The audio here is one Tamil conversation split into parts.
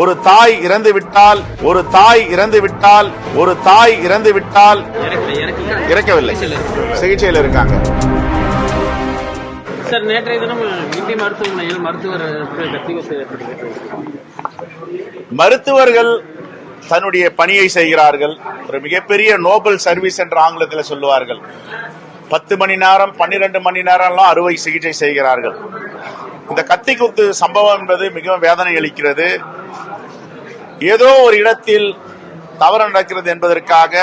ஒரு தாய் இறந்து விட்டால் ஒரு தாய் இறந்து விட்டால் ஒரு தாய் இறந்து விட்டால் இறக்கவில்லை. சிகிச்சையில் இருக்காங்க. சார் நேற்றைய தினம் இந்திய மருத்துவமனையில் மருத்துவர் மருத்துவர்கள் தன்னுடைய பணியை செய்கிறார்கள். ஒரு மிகப்பெரிய நோபல் சர்வீஸ் என்று ஆங்கிலத்தில் சொல்லுவார்கள். பத்து மணி நேரம் பன்னிரண்டு மணி நேரம்லாம் அறுவை சிகிச்சை செய்கிறார்கள். இந்த கத்தி குத்து சம்பவம் என்பது மிகவும் வேதனை அளிக்கிறது. ஏதோ ஒரு இடத்தில் தவறு நடக்கிறது என்பதற்காக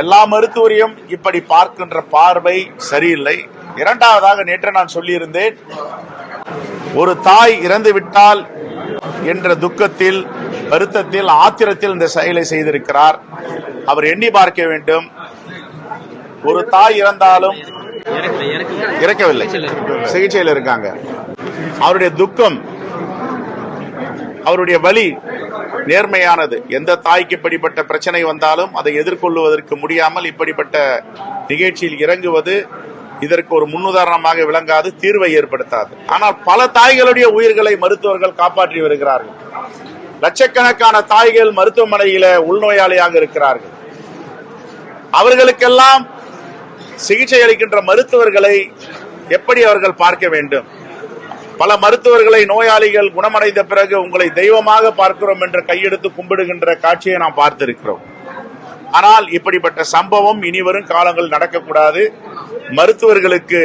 எல்லா மருத்துவரையும் இப்படி பார்க்கின்ற பார்வை சரியில்லை. இரண்டாவதாக நேற்று நான் சொல்லியிருந்தேன் ஒரு தாய் இறந்து விட்டால் என்ற துக்கத்தில் வருத்தத்தில் ஆத்திரத்தில் இந்த செயலை செய்திருக்கிறார். அவர் எண்ணி பார்க்க வேண்டும். ஒரு தாய் இறந்தாலும் இறக்கவில்லை. சிகிச்சையில் இருக்காங்க. அவருடைய துக்கம் அவருடைய வலி நேர்மையானது. எந்த தாய்க்கு இப்படிப்பட்ட பிரச்சனை வந்தாலும் அதை எதிர்கொள்வதற்கு முடியாமல் இப்படிப்பட்ட நிகழ்ச்சியில் இறங்குவது இதற்கு ஒரு முன்னுதாரணமாக விளங்காது தீர்வை ஏற்படுத்தாது. ஆனால் பல தாய்களுடைய உயிர்களை மருத்துவர்கள் காப்பாற்றி வருகிறார்கள். லட்சக்கணக்கான தாய்கள் மருத்துவமனையில உள்நோயாளியாக இருக்கிறார்கள். அவர்களுக்கெல்லாம் சிகிச்சை அளிக்கின்ற மருத்துவர்களை எப்படி அவர்கள் பார்க்க வேண்டும்? பல மருத்துவர்களை நோயாளிகள் குணமடைந்த பிறகு உங்களை தெய்வமாக பார்க்கிறோம் என்று கையெடுத்து கும்பிடுகின்ற காட்சியை நாம் பார்த்திருக்கிறோம். ஆனால் இப்படிப்பட்ட சம்பவம் இனிவரும் காலங்கள் நடக்கக்கூடாது. மருத்துவர்களுக்கு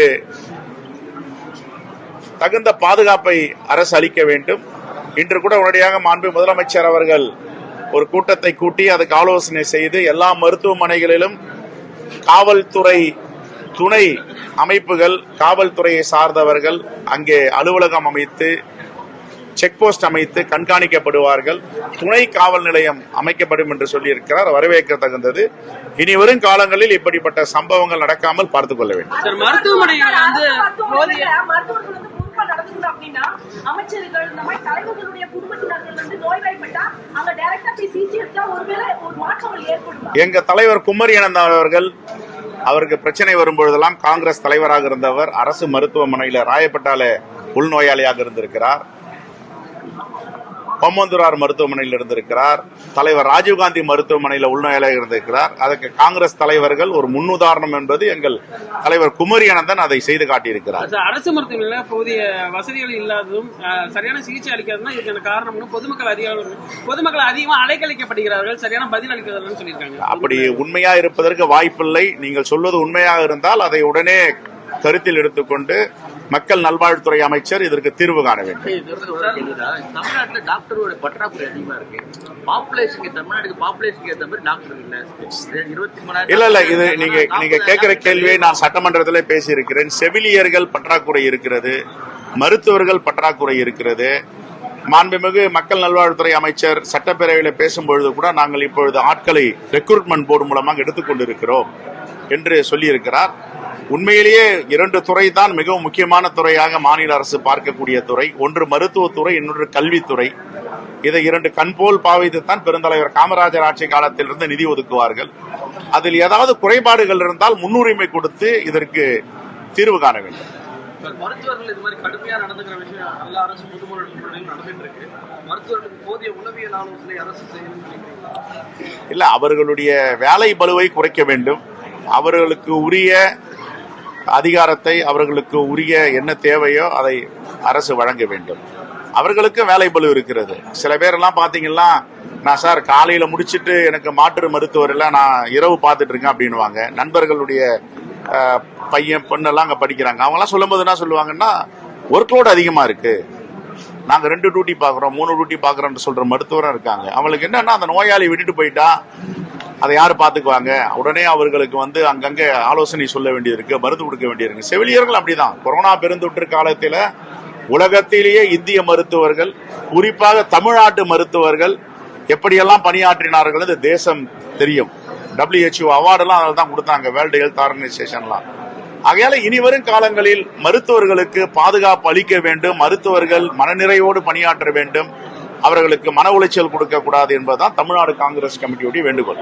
தகுந்த பாதுகாப்பை அரசு அளிக்க வேண்டும். இன்று கூட உடனடியாக மாண்பு முதலமைச்சர் அவர்கள் ஒரு கூட்டத்தை கூட்டி அதுக்கு ஆலோசனை செய்து எல்லா மருத்துவமனைகளிலும் காவல்துறை துணை அமைப்புகள் காவல்துறையை சார்ந்தவர்கள் அங்கே அலுவலகம் அமைத்து செக் போஸ்ட் அமைத்து கண்காணிக்கப்படுவார்கள். துணை காவல் நிலையம் அமைக்கப்படும் என்று சொல்லியிருக்கிறார். வரவேற்க தகுந்தது இனி வரும் காலங்களில் இப்படிப்பட்ட சம்பவங்கள் நடக்காமல் பார்த்துக் கொள்ள வேண்டும். சார் மருத்துவமனைகள் வந்து போதிய மருத்துவமனையில மருத்துவர்கள் வந்து பொறுப்பா நடந்துக்கணும் அப்படின்னா அமைச்சர்கள் இந்த மாதிரி தலைவர்களுடைய குடும்பத்தினர்கள் வந்து நோய்வாய்ப்பட்டா அங்க டைரக்டா போய் சிகிச்சை எடுத்தா ஒருவேளை ஒரு மாற்றங்கள் ஏற்படுமா? எங்க தலைவர் குமரி அவர்கள் அவருக்கு பிரச்சனை வரும்பொழுதெல்லாம் காங்கிரஸ் தலைவராக இருந்தவர் அரசு மருத்துவமனையில ராயப்பட்டால உள்நோயாளியாக இருந்திருக்கிறார். பொம்மந்துரார் மருத்துவமனையில் இருந்திருக்கிறார். தலைவர் ராஜீவ்காந்தி மருத்துவமனையில் உள்நோயாளியாக இருந்திருக்கிறார். அதற்கு காங்கிரஸ் தலைவர்கள் ஒரு முன்னுதாரணம் என்பது எங்கள் தலைவர் குமரி அனந்தன் அதை செய்து காட்டியிருக்கிறார். அரசு மருத்துவமனையில போதிய வசதிகள் இல்லாததும் சரியான சிகிச்சை அளிக்காததும் இதுக்கான காரணம்னு பொதுமக்கள் அதிகம் பொதுமக்கள் அதிகமா அலைக்கழிக்கப்படுகிறார்கள் சரியான பதில் அளிக்கிறதுன்னு சொல்லியிருக்காங்க. அப்படி உண்மையா இருப்பதற்கு வாய்ப்பில்லை. நீங்கள் சொல்வது உண்மையாக இருந்தால் அதை உடனே கருத்தில் எடுத்துக்கொண்டு மக்கள் நல்வாழ்வுத்துறை அமைச்சர் இதற்கு தீர்வு காண வேண்டும். தமிழ்நாட்டுல டாக்டரோட பற்றாக்குறை அதிகமா இருக்கு. பாப்புலேஷன் தமிழ்நாட்டுக்கு பாப்புலேஷன் ஏத்த மாதிரி டாக்டர் இல்ல. இல்ல இல்ல இது நீங்க நீங்க கேட்கிற கேள்வியை நான் சட்டமன்றத்தில் பேசியிருக்கிறேன். செவிலியர்கள் பற்றாக்குறை இருக்கிறது மருத்துவர்கள் பற்றாக்குறை இருக்கிறது. மாண்புமிகு மக்கள் நல்வாழ்வுத்துறை அமைச்சர் சட்டப்பேரவையில் பேசும்பொழுது கூட நாங்கள் இப்பொழுது ஆட்களை ரெக்ரூட்மெண்ட் போர்டு மூலமாக எடுத்துக்கொண்டிருக்கிறோம் என்று சொல்லியிருக்கிறார். உண்மையிலேயே இரண்டு துறை தான் மிகவும் முக்கியமான துறையாக மாநில அரசு பார்க்கக்கூடிய துறை. ஒன்று மருத்துவத்துறை இன்னொன்று கல்வித்துறை. இதை இரண்டு கண்போல் பாவித்துத்தான் பெருந்தலைவர் காமராஜர் ஆட்சி காலத்திலிருந்து நிதி ஒதுக்குவார்கள். அதில் ஏதாவது குறைபாடுகள் இருந்தால் முன்னுரிமை கொடுத்து இதற்கு தீர்வு காண வேண்டும். மருத்துவர்கள் இது மாதிரி கடுமையா நடந்துக்கிற விஷயம் எல்லா அரசு பொது மருத்துவமனையிலும் நடந்துட்டு இருக்கு. மருத்துவர்களுக்கு போதிய உளவியல் ஆலோசனை அரசு செய்யணும்னு நினைக்கிறீங்களா? இல்ல அவர்களுடைய வேலை பலுவை குறைக்க வேண்டும். அவர்களுக்கு உரிய அதிகாரத்தை அவர்களுக்கு உரிய என்ன தேவையோ அதை அரசு வழங்க வேண்டும். அவர்களுக்கு வேலை பலு இருக்கிறது. சில பேரெல்லாம் பாத்தீங்கன்னா நான் சார் காலையில முடிச்சிட்டு எனக்கு மாற்று மருத்துவர் எல்லாம் நான் இரவு பார்த்துட்டு இருக்கேன் அப்படின்னுவாங்க. நண்பர்களுடைய பையன் பொண்ணெல்லாம் அங்க படிக்கிறாங்க. அவங்கெல்லாம் சொல்லும்போது என்ன சொல்லுவாங்கன்னா ஒர்க் லோடு அதிகமா இருக்கு. நாங்க ரெண்டு டியூட்டி பாக்குறோம் மூணு டியூட்டி பாக்குறோம்னு சொல்ற மருத்துவரும் இருக்காங்க. அவங்களுக்கு என்னன்னா அந்த நோயாளி விட்டுட்டு போயிட்டா அதை யார் பார்த்துக்குவாங்க? உடனே அவர்களுக்கு வந்து அங்கங்கே ஆலோசனை சொல்ல வேண்டியிருக்கு மருந்து கொடுக்க வேண்டியிருக்கு செவிலியர்கள் அப்படிதான். கொரோனா பெருந்தொற்று காலத்தில் உலகத்திலேயே இந்திய மருத்துவர்கள் குறிப்பாக தமிழ்நாட்டு மருத்துவர்கள் எப்படியெல்லாம் பணியாற்றினார்கள் இந்த தேசம் தெரியும். டபிள்யூஹெச்ஓ அவார்டெல்லாம் அதில் தான் கொடுத்தாங்க வேர்ல்டு ஹெல்த் ஆர்கனைசேஷன்லாம் ஆகையால இனி வரும் காலங்களில் மருத்துவர்களுக்கு பாதுகாப்பு அளிக்க வேண்டும் மருத்துவர்கள் மனநிறைவோடு பணியாற்ற வேண்டும் அவர்களுக்கு மன உளைச்சல் கொடுக்கக்கூடாது என்பதுதான் தமிழ்நாடு காங்கிரஸ் கமிட்டியுடைய வேண்டுகோள்.